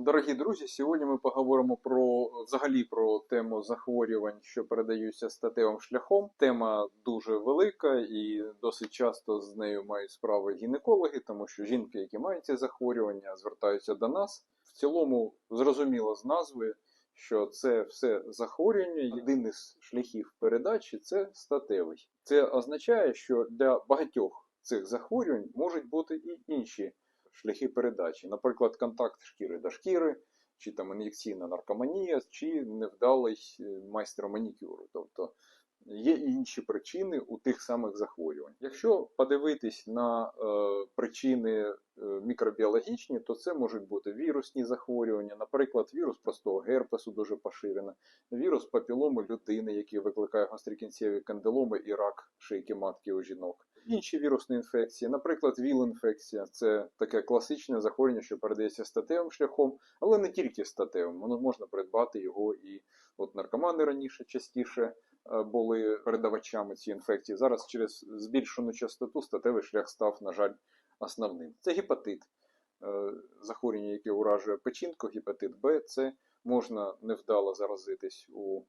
Дорогі друзі, сьогодні ми поговоримо про взагалі про тему захворювань, що передаються статевим шляхом. Тема дуже велика і досить часто з нею мають справи гінекологи, тому що жінки, які мають ці захворювання, звертаються до нас. В цілому зрозуміло з назви, що це все захворювання. Єдиний з шляхів передачі це статевий. Це означає, що для багатьох цих захворювань можуть бути і інші шляхи передачі, наприклад, контакт шкіри до шкіри, чи там ін'єкційна наркоманія, чи невдалий е, майстер манікюру. Тобто є інші причини у тих самих захворювань. Якщо подивитись на е, причини е, мікробіологічні, то це можуть бути вірусні захворювання, наприклад, вірус простого герпесу дуже поширено, вірус папіломи людини, який викликає гострокінцеві кандиломи і рак шийки матки у жінок. Інші вірусні інфекції, наприклад, ВІЛ-інфекція це таке класичне захворювання, що передається статевим шляхом, але не тільки статевим. Воно можна придбати його і от наркомани раніше частіше були передавачами цієї інфекції. Зараз через збільшену частоту статевий шлях став, на жаль, основним. Це гепатит, е, захворювання, яке уражує печінку, гепатит Б, це можна невдало заразитись у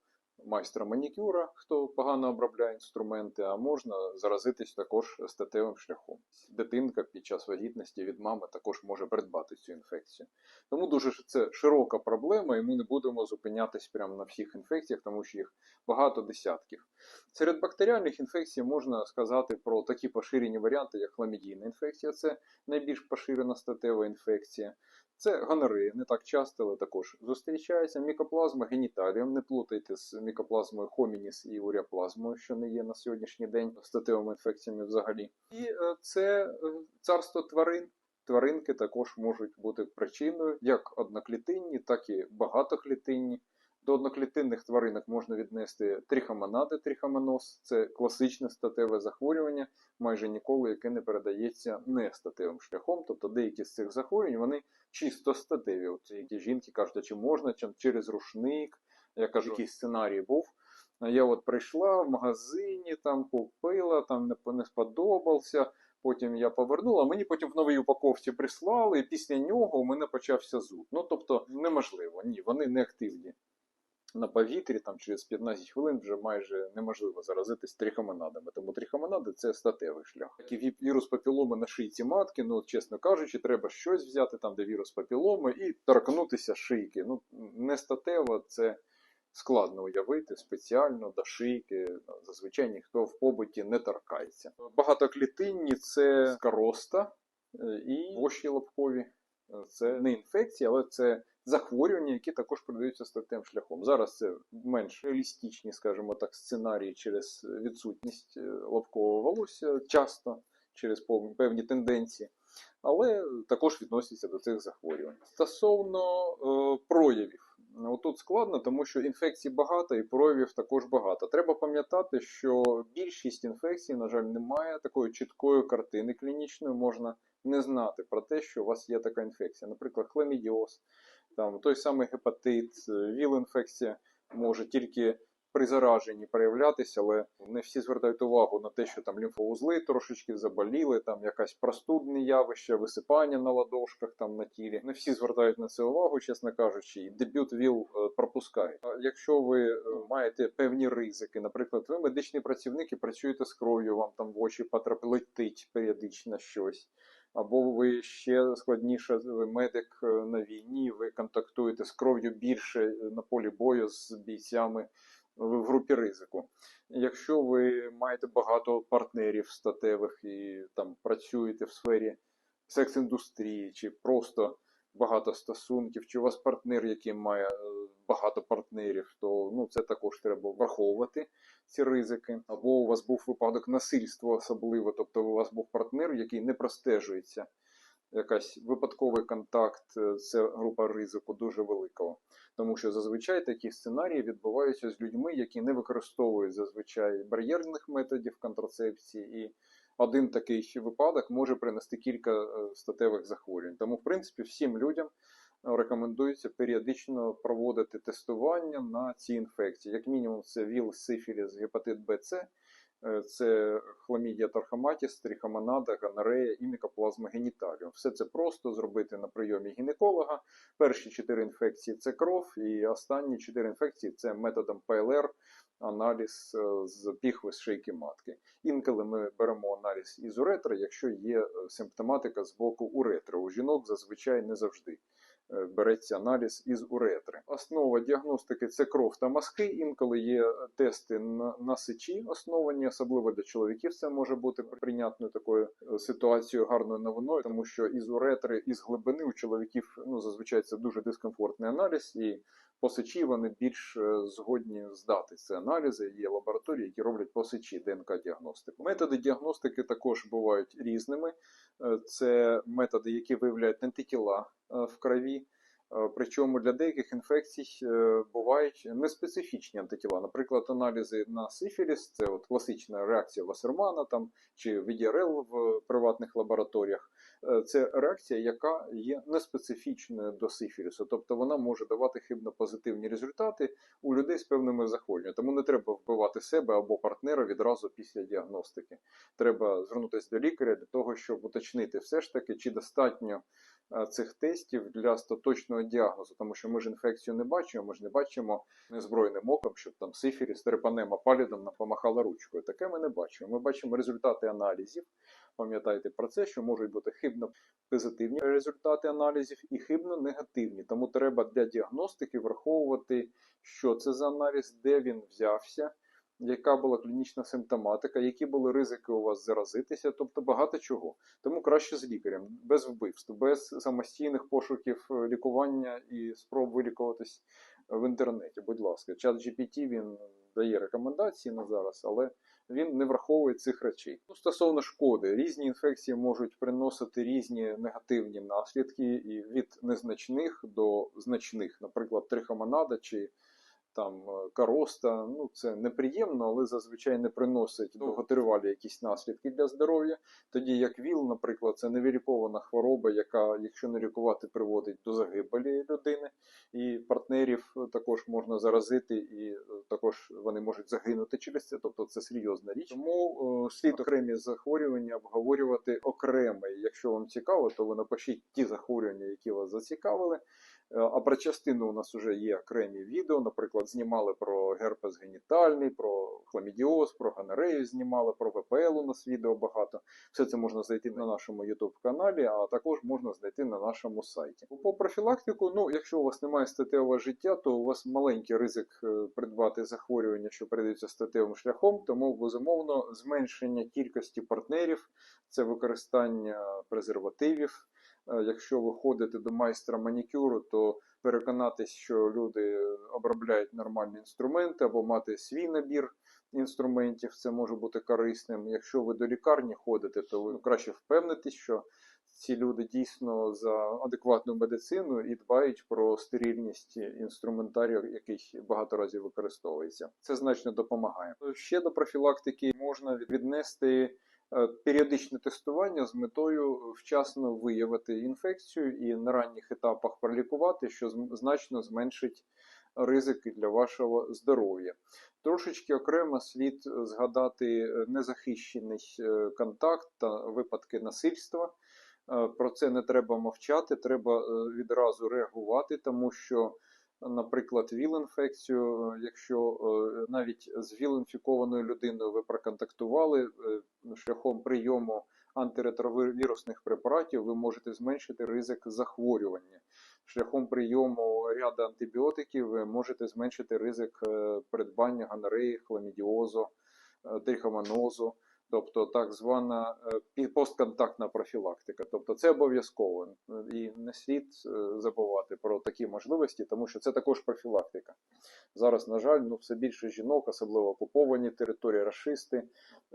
майстра манікюра, хто погано обробляє інструменти, а можна заразитись також статевим шляхом. Дитинка під час вагітності від мами також може придбати цю інфекцію. Тому дуже це широка проблема, і ми не будемо зупинятись прямо на всіх інфекціях, тому що їх багато десятків. Серед бактеріальних інфекцій можна сказати про такі поширені варіанти, як хламідійна інфекція, це найбільш поширена статева інфекція. Це гонори, не так часто, але також зустрічається. Мікоплазма геніталіум, не плутайте з мікоплазмою хомініс і уріаплазмою, що не є на сьогоднішній день статевими інфекціями взагалі. І е, це е, царство тварин. Тваринки також можуть бути причиною як одноклітинні, так і багатоклітинні. До одноклітинних тваринок можна віднести трихомонади, трихомоноз. Це класичне статеве захворювання, майже ніколи яке не передається не статевим шляхом. Тобто деякі з цих захворювань вони чисто статеві. От які жінки кажуть, чи можна чи через рушник. Я кажу, який сценарій був. Я от прийшла в магазині, там купила, там не сподобався. Потім я повернула, мені потім в новій упаковці прислали, і після нього у мене почався зуд. Ну тобто неможливо, ні, вони не активні. На повітрі там через 15 хвилин вже майже неможливо заразитись трихомонадами. Тому трихомонади це статевий шлях. І вірус папіломи на шийці матки, ну чесно кажучи, треба щось взяти там, де вірус папіломи, і торкнутися шийки. Ну не статево, це складно уявити спеціально до шийки. Зазвичай ніхто в побуті не торкається. Багатоклітинні це скароста е, і воші лобкові. Е, Це не інфекція, але це захворювання, які також передаються статевим шляхом. Зараз це менш реалістичні, скажімо так, сценарії через відсутність е, лобкового волосся часто через певні тенденції, але також відносяться до цих захворювань. Стосовно е, проявів. Тут складно, тому що інфекцій багато і проявів також багато. Треба пам'ятати, що більшість інфекцій, на жаль, немає такої чіткої картини клінічної. Можна не знати про те, що у вас є така інфекція. Наприклад, хламідіоз, там той самий гепатит, е, ВІЛ-інфекція може тільки при зараженні проявлятися, але не всі звертають увагу на те, що там лімфоузли трошечки заболіли, там якась простудне явище, висипання на ладошках, там на тілі. Не всі звертають на це увагу, чесно кажучи, і дебют ВІЛ е, пропускають. Якщо ви е, маєте певні ризики, наприклад, ви медичний працівник і працюєте з кров'ю, вам там в очі потрапить періодично щось. Або ви ще складніше, ви медик е, на війні, ви контактуєте з кров'ю більше е, на полі бою з бійцями ви в групі ризику. Якщо ви маєте багато партнерів статевих і там працюєте в сфері секс-індустрії, чи просто багато стосунків, чи у вас партнер, який має е, багато партнерів, то ну, це також треба враховувати ці ризики. Або у вас був випадок насильства особливо, тобто у вас був партнер, який не простежується. Якась випадковий контакт, е, це група ризику дуже великого. Тому що зазвичай такі сценарії відбуваються з людьми, які не використовують зазвичай бар'єрних методів контрацепції, і один такий випадок може принести кілька е, статевих захворювань. Тому, в принципі, всім людям рекомендується періодично проводити тестування на ці інфекції. Як мінімум, це ВІЛ, сифіліс, гепатит Б, С, Е, Це хламідія тархоматіс, трихомонада, гонорея і мікоплазма геніталіум. Все це просто зробити на прийомі гінеколога. Перші чотири інфекції це кров, і останні чотири інфекції це методом ПЛР, аналіз е, з піхви з шийки матки. Інколи ми беремо аналіз із уретри, якщо є е, симптоматика з боку уретри. У жінок зазвичай не завжди береться аналіз із уретри. Основа діагностики це кров та мазки. Інколи є е, тести на, на сечі основані, особливо для чоловіків. Це може бути прийнятною такою е, ситуацією, гарною новиною, тому що із уретри, із глибини у чоловіків ну зазвичай це дуже дискомфортний аналіз і. По сечі вони більш е, згодні здати це аналізи. Є лабораторії, які роблять посичі ДНК-діагностику. Методи діагностики також бувають різними. Е, Це методи, які виявляють антитіла е, в крові. Е, Причому для деяких інфекцій е, бувають неспецифічні антитіла. Наприклад, аналізи на сифіліс це от класична реакція Вассермана там чи VDRL в приватних лабораторіях. Е, Це реакція, яка є неспецифічною до сифілісу, тобто вона може давати хибно позитивні результати у людей з певними захворюваннями. Тому не треба вбивати себе або партнера відразу після діагностики. Треба звернутися до лікаря для того, щоб уточнити все ж таки, чи достатньо цих тестів для остаточного діагнозу, тому що ми ж інфекцію не бачимо, ми ж не бачимо незброєним оком, щоб там сифіліс, трепанема палідом нам помахала ручкою. Таке ми не бачимо. Ми бачимо результати аналізів. Пам'ятайте про це, що можуть бути хибно позитивні результати аналізів і хибно негативні. Тому треба для діагностики враховувати, що це за аналіз, де він взявся, яка була клінічна симптоматика, які були ризики у вас заразитися, тобто багато чого. Тому краще з лікарем, без вбивств, без самостійних пошуків е, лікування і спроб вилікуватись в інтернеті. Будь ласка, чат GPT він дає рекомендації на зараз, але він не враховує цих речей. Ну, стосовно шкоди, різні інфекції можуть приносити різні негативні наслідки і від незначних до значних, наприклад, трихомонада чи там е, короста. Ну це неприємно, але зазвичай не приносить довготривалі якісь наслідки для здоров'я. Тоді як ВІЛ, наприклад, це невилікована хвороба, яка, якщо не лікувати, приводить до загибелі людини, і партнерів також можна заразити, і е, також вони можуть загинути через це. Тобто це серйозна річ. Тому е, слід окремі захворювання обговорювати окремо. Якщо вам цікаво, то ви напишіть ті захворювання, які вас зацікавили. Е, А про частину у нас вже є окремі відео. Наприклад, знімали про герпес генітальний, про хламідіоз, про гонорею знімали, про ВПЛ у нас відео багато. Все це можна знайти на нашому YouTube каналі, а також можна знайти на нашому сайті. По профілактику, ну якщо у вас немає статевого життя, то у вас маленький ризик е, придбати захворювання, що передаються статевим шляхом, тому безумовно зменшення кількості партнерів, це використання презервативів. Е, Якщо ви ходите до майстра манікюру, то переконатись, що люди обробляють нормальні інструменти або мати свій набір інструментів, це може бути корисним. Якщо ви до лікарні ходите, то ви краще впевнитесь, що ці люди дійсно за адекватну медицину і дбають про стерильність інструментарію, який багато разів використовується. Це значно допомагає. Ще до профілактики можна віднести періодичне тестування з метою вчасно виявити інфекцію і на ранніх етапах пролікувати, що значно зменшить ризики для вашого здоров'я. Трошечки окремо слід згадати е, незахищений е, контакт та випадки насильства. Е, Про це не треба мовчати, треба е, відразу реагувати, тому що, наприклад, ВІЛ-інфекцію, якщо е, навіть з ВІЛ-інфікованою людиною ви проконтактували е, шляхом прийому антиретровірусних препаратів, ви можете зменшити ризик захворювання. Шляхом прийому ряду антибіотиків ви можете зменшити ризик е, придбання гонореї, хламідіозу, трихомонозу, тобто так звана е, постконтактна профілактика. Тобто це обов'язково і не слід е, забувати про такі можливості, тому що це також профілактика. Зараз, на жаль, ну все більше жінок, особливо окуповані території, расисти,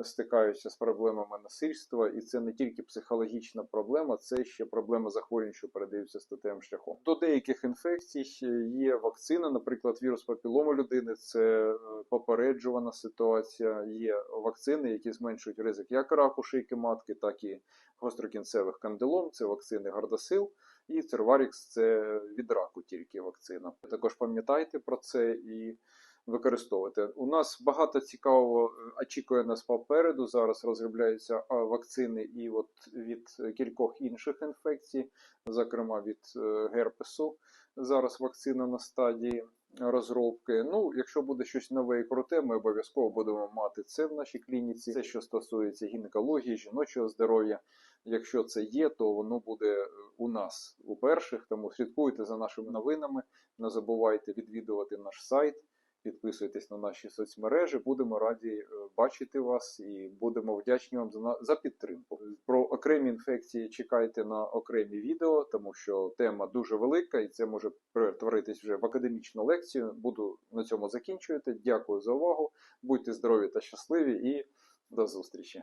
стикаються з проблемами насильства, і це не тільки психологічна проблема, це ще проблема захворювань, що передаються статевим шляхом. До деяких інфекцій є вакцина, наприклад, вірус папілому людини, це е, попереджувана ситуація. Є вакцини, які зменшують ризик як раку шийки матки, так і гострокінцевих кандилом. Це вакцини Гардасил. І Церварікс це від раку тільки вакцина. Також пам'ятайте про це і використовувати. У нас багато цікавого е, очікує нас попереду. Зараз розробляються вакцини і от від кількох інших інфекцій, зокрема від е, герпесу. Зараз вакцина на стадії розробки. Ну, якщо буде щось нове і круте, ми обов'язково будемо мати це в нашій клініці. Це що стосується гінекології, жіночого здоров'я. Якщо це є, то воно буде е, у нас у перших. Тому слідкуйте за нашими новинами. Не забувайте відвідувати наш сайт, підписуйтесь на наші соцмережі. Будемо раді е, бачити вас і будемо вдячні вам за, за підтримку. Про окремі інфекції чекайте на окремі відео, тому що тема дуже велика і це може перетворитись вже в академічну лекцію. Буду на цьому закінчувати. Дякую за увагу. Будьте здорові та щасливі і до зустрічі.